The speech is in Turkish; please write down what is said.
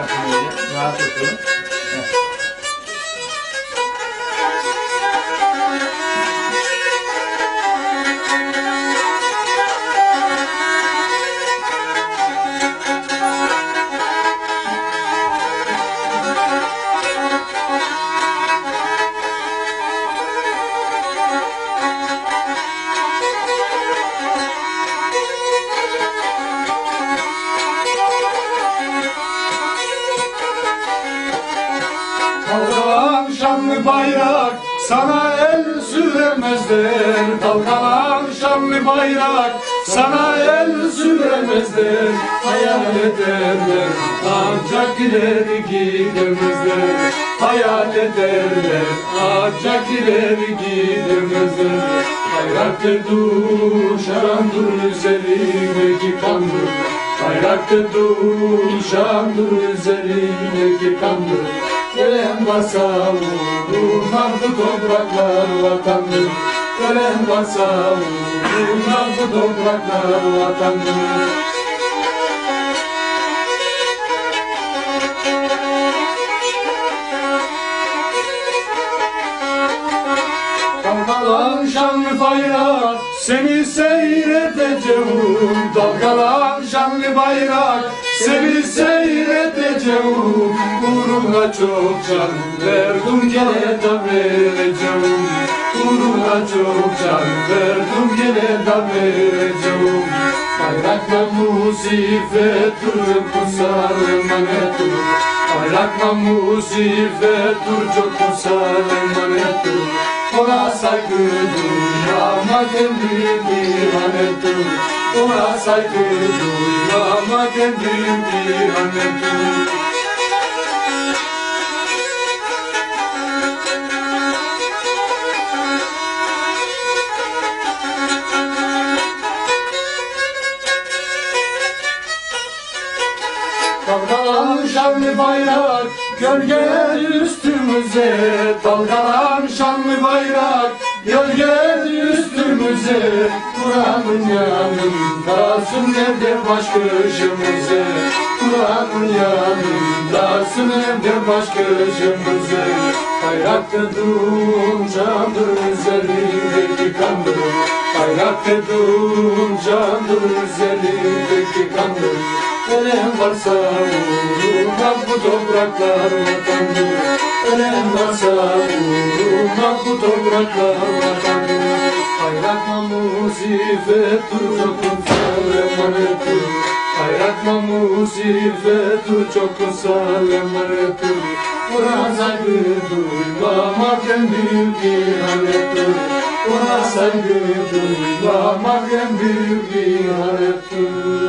二十五，一百二十五，一。Şanlı bayrak sana el süremezler. Dalgalan şanlı bayrak sana el süremezler. Hayal ederler ancak ileri gidemezler Hayal ederler ancak ileri gidemezler Bayraktır duşandır üzerindeki kandır Bayraktır duşandır üzerindeki kandır Gelen varsa vururlar bu topraklar vatandır. Gelen varsa vururlar bu topraklar vatandır Dalgalan şanlı bayrak seni seyredeceğim. Dalgalan şanlı bayrak seni seyredeceğim. Uğruna çok can verdim gene de vereceğim. Uğruna çok can verdim gene de vereceğim. Bayrak musifettir kutsal emanettir Bayrak musifettir çok kutsal emanettir ona saygı duymamak en büyük ihanettir Ona saygı duymamak en büyük ihanettir Dalgalan şanlı bayrak gölge üstümüze. Dalgalan şanlı bayrak gölge üstümüze Kur'an'ın yanındasın evde baş köşemize Kur'an'ın yanındasın evde baş köşemize Bayrakta dur candır üzerindeki kandır. Bayrakta dur candır üzerindeki kandır. Ölen varsa vurulmaz bu topraklar vatandır. Ölen varsa vurulmaz bu topraklar vatandır Bayrak musibettir çok kutsal emanettir Bayrak musibettir çok kutsal emanettir Buna saygı duymamak en büyük ihanettir. Buna saygı duymamak en büyük ihanettir